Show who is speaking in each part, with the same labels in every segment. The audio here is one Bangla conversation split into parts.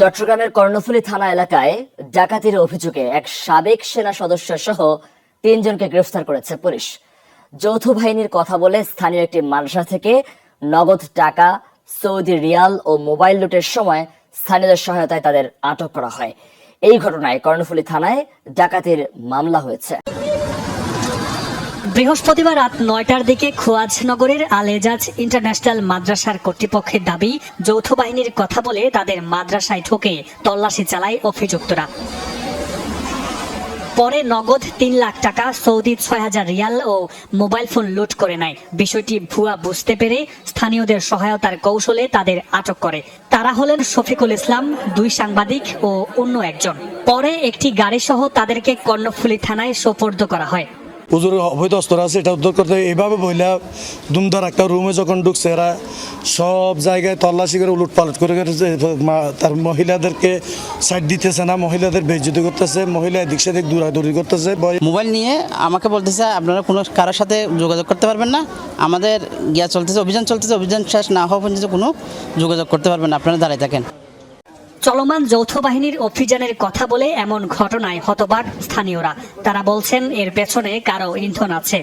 Speaker 1: চট্টগ্রামের কর্ণফুলী থানা এলাকায় ডাকাতির অভিযোগে এক সাবেক সেনা সদস্য সহ তিনজনকে গ্রেফতার করেছে পুলিশ। যৌথ বাহিনীর কথা বলে স্থানীয় একটি মাদ্রাসা থেকে নগদ টাকা, সৌদি রিয়াল ও মোবাইল লুটের সময় স্থানীয়দের সহায়তায় তাদের আটক করা হয়। এই ঘটনায় কর্ণফুলী থানায় ডাকাতির মামলা হয়েছে।
Speaker 2: বৃহস্পতিবার রাত নয়টার দিকে খোয়াজনগরের আলেজাজ ইন্টারন্যাশনাল মাদ্রাসার কর্তৃপক্ষের দাবি, যৌথ বাহিনীর কথা বলে তাদের মাদ্রাসায় ঢুকে তল্লাশি চালায় অভিযুক্তরা। পরে নগদ তিন লাখ টাকা সৌদি ছয় হাজার রিয়াল ও মোবাইল ফোন লুট করে নেয়। বিষয়টি ভুয়া বুঝতে পেরে স্থানীয়দের সহায়তার কৌশলে তাদের আটক করে। তারা হলেন শফিকুল ইসলাম, দুই সাংবাদিক ও অন্য একজন। পরে একটি গাড়ি সহ তাদেরকে কর্ণফুলী থানায় সোপর্দ করা হয়।
Speaker 3: হুজুর অবৈধ অস্ত্র আছে, এটা উদ্ধার করতে এইভাবে বইলা দুমদার একটা রুমে যখন ঢুকছে এরা, সব জায়গায় তল্লাশি করে উলট পালট করে তার মহিলাদেরকে সাইড দিতেছে না, মহিলাদের বেজ্জতি করতেছে, মহিলা এদিক সেদিক দৌড়াদৌড়ি করতেছে
Speaker 4: মোবাইল নিয়ে আমাকে বলতেছে, আপনারা কোনো কারোর সাথে যোগাযোগ করতে পারবেন না। আমাদের গিয়া চলতেছে, অভিযান চলতেছে, অভিযান শেষ না হওয়া পর্যন্ত কোনো যোগাযোগ করতে পারবেন না। আপনারা দাঁড়ায় থাকেন।
Speaker 2: চলমান যৌথ বাহিনীর অভিযানের কথা বলে এমন ঘটনায় হতবাক স্থানীয়রা। তারা বলছেন এর পেছনে কারও ইন্ধন আছে।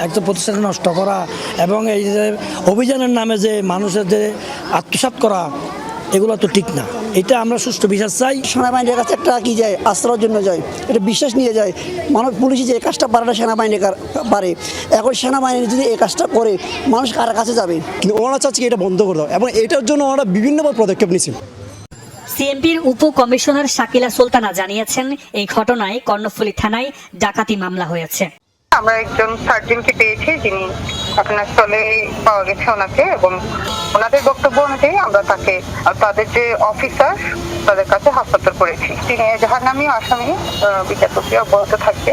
Speaker 5: একটা প্রতিষ্ঠান নষ্ট করা এবং এই যে অভিযানের নামে যে মানুষের যে আত্মসাৎ করা এগুলো তো ঠিক না। এটা আমরা সুষ্ঠু বিশ্বাস চাই।
Speaker 6: সেনাবাহিনীর কাছে একটা কি যায় আশ্রয়ের জন্য যায় এটা বিশ্বাস নিয়ে যায়। মানুষ পুলিশ যে এই কাজটা পারে না সেনাবাহিনী কার- পারে। এখন সেনাবাহিনী যদি এই কাজটা করে মানুষ কার কাছে যাবে?
Speaker 7: কিন্তু ওনারা চাচ্ছে এটা বন্ধ করে দাও। এবং এটার জন্য ওনারা বিভিন্নভাবে পদক্ষেপ নিচ্ছে
Speaker 2: সিএমপির উপ কমিশনার শাকিলা সুলতানা জানিয়েছেন, এই ঘটনায় কর্ণফুলী থানায় ডাকাতি মামলা হয়েছে।
Speaker 8: আমরা একজন সার্জনকে পেয়েছি, যিনি ঘটনাস্থলে পাওয়া গেছে ওনাকে, এবং ওনাদের বক্তব্য অনুযায়ী আমরা তাকে তাদের যে অফিসার, তাদের কাছে হস্তান্তর করেছি। তিনি এজাহার নামীয় আসামি বিচার প্রক্রিয়া অব্যাহত থাকবে।